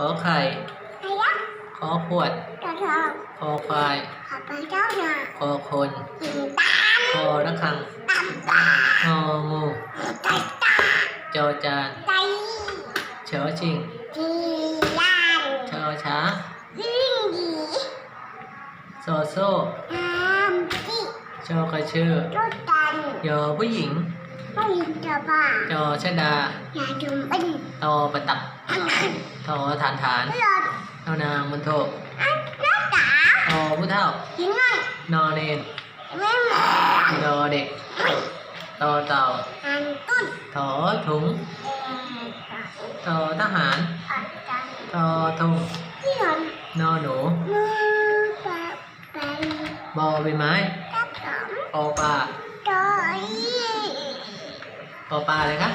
ขอไข่ไอ้ยักษ์ขอขวดตัวทองคอควาย ขอไปเจ้าหน่ะคอคน หินตาคอระฆังตามตางองูตาตาจอจานใจชอชิงจีลานชอช้างวิ่งดีโซโซ่อามจีชอกระชื่อรถตันยอผู้หญิงไม่ยินจะบ้าจอชดา อย่าจุ่มเป็น ตอประตับอันนั้น ทอฐานฐานรถเอานางมันโทอันน้าตาทอผู้เท่าหินไงนอเนนไม่หมดดอเด็กตอเต่าอันตุ้นถอถุงเอ่อทอทหารอันจันทอทงที่นอนนอหนูมือปะไปบอใบไม้กับสองปอปลาโดยปอปลาอะไรครับ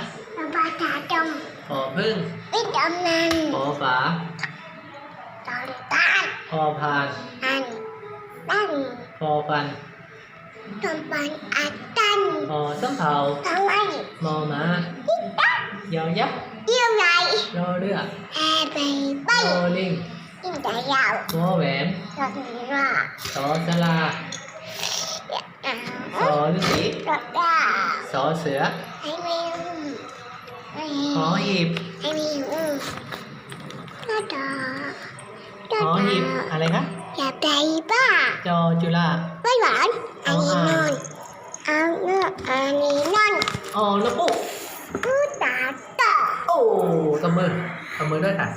ระบายตาจมปอพึ่งวิตามินปอฝาตอนต้านพอพานอันตั้นพอฟันตอนปันอัดตันพอสำเภาทำไมมอม้าที่ตั้งยอยักษ์เยี่ยมไรรอเรือแอร์ไปไปโอลิงยิ่งแต่ยาววอแหวนตอนนี้ว่าสอสลาอ่าสอฤาษีรถดาสอเสือให้ไม่ ขอหอหีบให้ไม่อืมรถดาหอหีบอะไรครับ อย่าไปบ้าจอจุฬา ไม่หวานอันนี้นอนเอาเนื้ออันนี้นอนอ๋อแล้วปุ๊บกูตาต่อ โอ้ตะมือตะมือด้วยค่ะ